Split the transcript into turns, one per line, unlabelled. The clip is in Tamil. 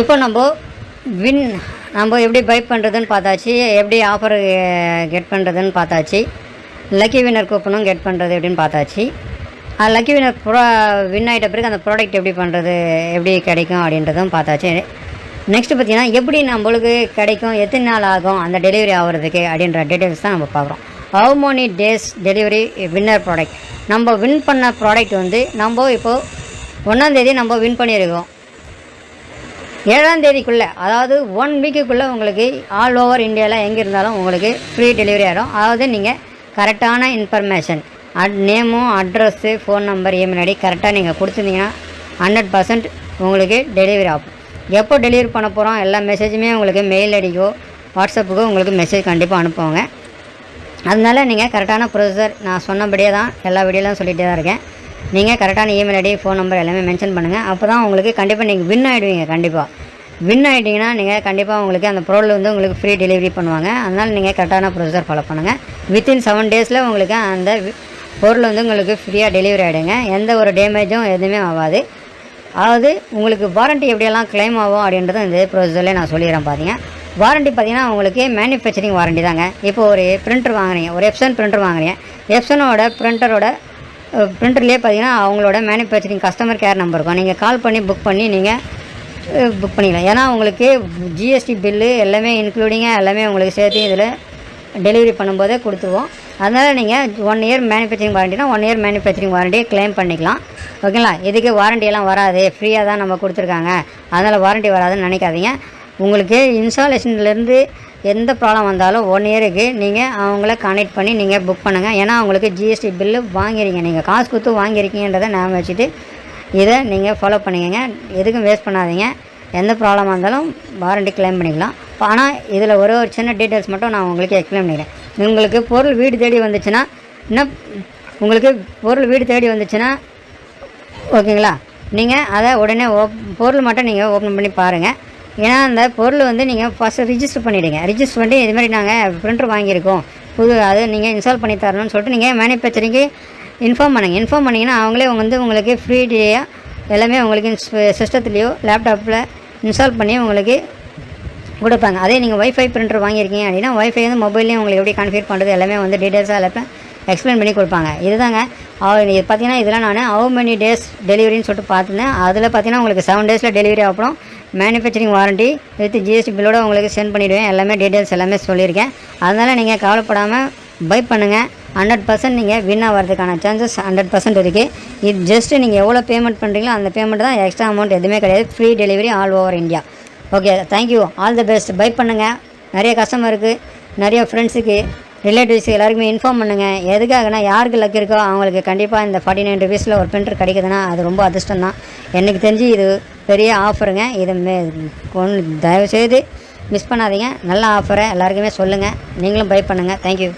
இப்போ நம்ம வின் நம்ம எப்படி பை பண்ணுறதுன்னு பார்த்தாச்சு எப்படி ஆஃபர் கெட் பண்ணுறதுன்னு பார்த்தாச்சு லக்கி வின்னர் கூப்பனும் கெட் பண்ணுறது எப்படின்னு பார்த்தாச்சு. லக்கி வின்னர் ப்ரோ வின் ஆகிட்ட பிறகு அந்த ப்ராடக்ட் எப்படி பண்ணுறது எப்படி கிடைக்கும் அப்படின்றதும் பார்த்தாச்சு. நெக்ஸ்ட்டு பார்த்தீங்கன்னா எப்படி நம்மளுக்கு கிடைக்கும் எத்தனை நாள் ஆகும் அந்த டெலிவரி ஆகிறதுக்கு அப்படின்ற டீட்டெயில்ஸ் தான் நம்ம பார்க்குறோம். How many days delivery winner product நம்ம வின் பண்ண ப்ராடக்ட் வந்து நம்ம இப்போது ஒன்றாந்தேதி நம்ம வின் பண்ணியிருக்கோம். ஏழாம் தேதிக்குள்ளே அதாவது ஒன் வீக்குக்குள்ளே உங்களுக்கு ஆல் ஓவர் இந்தியாவில் எங்கே இருந்தாலும் உங்களுக்கு ஃப்ரீ டெலிவரி ஆகிடும் அதாவது நீங்கள் கரெக்டான இன்ஃபர்மேஷன் அட் நேமும் address phone number email ID கரெக்டாக நீங்கள் கொடுத்துருந்தீங்கன்னா ஹண்ட்ரட் பர்சன்ட் உங்களுக்கு டெலிவரி ஆகும். எப்போ டெலிவரி பண்ண போகிறோம் எல்லா மெசேஜுமே உங்களுக்கு மெயில் ஐடிக்கோ வாட்ஸ்அப்புக்கோ உங்களுக்கு மெசேஜ் கண்டிப்பாக அனுப்புவாங்க. அதனால நீங்கள் கரெக்டான ப்ரொசீஜர் நான் சொன்னபடியே தான் எல்லா வீடியோலாம் சொல்லிகிட்டே தான் இருக்கேன். நீங்கள் கரெக்டான இமெயில் ஐடி ஃபோன் நம்பர் எல்லாமே மென்ஷன் பண்ணுங்கள் அப்போ தான் உங்களுக்கு கண்டிப்பாக நீங்கள் வின் ஆகிடுவீங்க கண்டிப்பாக வின் ஆகிட்டிங்கன்னா நீங்கள் கண்டிப்பாக உங்களுக்கு அந்த பொருள் வந்து உங்களுக்கு ஃப்ரீ டெலிவரி பண்ணுவாங்க. அதனால் நீங்கள் கரெக்டான ப்ரொசீஜர் ஃபாலோ பண்ணுங்கள் வித்தின் செவன் டேஸில் உங்களுக்கு அந்த பொருள் வந்து உங்களுக்கு ஃப்ரீயாக டெலிவரி ஆகிடுங்க எந்த ஒரு டேமேஜும் எதுவுமே ஆகாது. அதாவது உங்களுக்கு வாரண்ட்டி எப்படியெல்லாம் கிளைம் ஆகும் அப்படின்றத இந்த ப்ரொசீஜரில் நான் சொல்லிடுறேன் பார்த்தீங்க வாரண்ட்டி பார்த்தீங்கன்னா உங்களுக்கு மேனுஃபேக்சரிங் வாரண்ட்டி தாங்க. இப்போ ஒரு பிரிண்டர் வாங்குறீங்க ஒரு எப்சன் பிரிண்டர் வாங்குறீங்க எப்சனோட பிரிண்டரோட பிரிண்டர்லேயே பார்த்தீங்கன்னா அவங்களோட மேனுஃபேக்சரிங் கஸ்டமர் கேர் நம்பர் இருக்கும். நீங்கள் கால் பண்ணி புக் பண்ணி நீங்கள் புக் பண்ணிக்கலாம். ஏன்னா உங்களுக்கு ஜிஎஸ்டி பில்லு எல்லாமே இன்க்ளூடிங்காக எல்லாமே உங்களுக்கு சேர்த்து இதில் டெலிவரி பண்ணும்போதே கொடுத்துருவோம். அதனால் நீங்கள் ஒன் இயர் மேனுஃபேக்சரிங் வாரண்டினா ஒன் இயர் மேனுஃபேக்சரிங் வாரண்டியை கிளைம் பண்ணிக்கலாம். ஓகேங்களா இதுக்கு வாரண்டியெல்லாம் வராது. ஃப்ரீயாக தான் நம்ம கொடுத்துருக்காங்க. அதனால் வாரண்டி வராதுன்னு நினைக்காதீங்க. உங்களுக்கு இன்ஸ்டாலேஷன்லேருந்து எந்த ப்ராப்ளம் வந்தாலும் ஒன் இயருக்கு நீங்கள் அவங்கள கனெக்ட் பண்ணி நீங்கள் புக் பண்ணுங்கள் ஏன்னா அவங்களுக்கு ஜிஎஸ்டி பில்லு வாங்கிறீங்க நீங்கள் காசு கொடுத்து வாங்கியிருக்கீங்கன்றதை ஞாபகம் வச்சுட்டு இதை நீங்கள் ஃபாலோ பண்ணிக்கங்க. எதுக்கும் வேஸ்ட் பண்ணாதீங்க. எந்த ப்ராப்ளமாக இருந்தாலும் வாரண்டி கிளைம் பண்ணிக்கலாம். ஆனால் இதில் ஒரே ஒரு சின்ன டீட்டெயில்ஸ் மட்டும் நான் உங்களுக்கு எக்ஸ்பிளைன் பண்ணிக்கிறேன். உங்களுக்கு பொருள் வீடு தேடி வந்துச்சுன்னா என்ன உங்களுக்கு பொருள் வீடு தேடி வந்துச்சுன்னா ஓகேங்களா நீங்கள் அதை உடனே ஓப் பொருள் மட்டும் நீங்கள் ஓப்பன் பண்ணி பாருங்கள் ஏன்னா அந்த பொருள் வந்து நீங்கள் ஃபஸ்ட்டு ரிஜிஸ்டர் பண்ணிவிடுங்க ரிஜிஸ்டர் பண்ணி இது மாதிரி நாங்கள் ப்ரிண்டர் வாங்கியிருக்கோம். புது அது நீங்கள் இன்ஸ்டால் பண்ணி தரணும்னு சொல்லிட்டு நீங்கள் மேனுஃபேக்சரிங்கு இன்ஃபார்ம் பண்ணுங்கள் இன்ஃபார்ம் பண்ணிங்கன்னா அவங்களே வந்து உங்களுக்கு ஃப்ரீ எல்லாமே உங்களுக்கு சிஸ்டத்துலேயோ லேப்டாப்பில் இன்ஸ்டால் பண்ணி உங்களுக்கு கொடுப்பாங்க. அதே நீங்கள் வைஃபை பிரிண்டர் வாங்கியிருக்கீங்க அப்படின்னா ஒய்ஃபை வந்து மொபைல்லையும் உங்களுக்கு எப்படி கன்ஃபியூர் பண்ணுறது எல்லாமே வந்து டீட்டெயில்ஸாக எல்லாமே எக்ஸ்பிளைன் பண்ணி கொடுப்பாங்க. இதுதாங்க. அவ- இது பார்த்தீங்கன்னா இதெல்லாம் நான் ஹவு மெனி டேஸ் டெலிவரின்னு சொல்லிட்டு பார்த்துருந்தேன் அதில் பார்த்தீங்கன்னா உங்களுக்கு செவன் டேஸில் டெலிவரி அப்புறம் மேனுஃபேக்சரிங் வாரண்டி வித் ஜிஎஸ்டி பில்லோட உங்களுக்கு சென்ட் பண்ணிவிடுவேன் எல்லாமே டீட்டெயில்ஸ் எல்லாமே சொல்லியிருக்கேன். அதனால் நீங்கள் கவலைப்படாமல் பை பண்ணுங்கள் ஹண்ட்ரட் பர்சன்ட் நீங்கள் வின் ஆகிறதுக்கான சான்சஸ் ஹண்ட்ரட் பர்சன்ட் இருக்குது இது ஜஸ்ட்டு நீங்கள் எவ்வளோ பேமெண்ட் பண்ணுறீங்களோ அந்த பேமெண்ட் தான் எக்ஸ்ட்ரா அமௌண்ட் எதுவுமே கிடையாது. Free delivery all over India okay thank you all the best buy பண்ணுங்கள் நிறைய கஸ்டமருக்கு நிறைய ஃப்ரெண்ட்ஸுக்கு ரிலேட்டிவ்ஸ் எல்லாருக்குமே இன்ஃபார்ம் பண்ணுங்கள் எதுக்காகனா யாருக்கு லக் இருக்கோ அவங்களுக்கு கண்டிப்பாக இந்த ஃபார்ட்டி நைன் ருபீஸில் ஒரு பிரிண்டர் கிடைக்குதுன்னா அது ரொம்ப அதிர்ஷ்டம் தான் எனக்கு தெரிஞ்சு இது பெரிய ஆஃபருங்க இதை மே கொண்டு தயவுசெய்து மிஸ் பண்ணாதீங்க. நல்ல ஆஃபரை எல்லாருக்குமே சொல்லுங்கள் நீங்களும் பை பண்ணுங்கள் தேங்க்யூ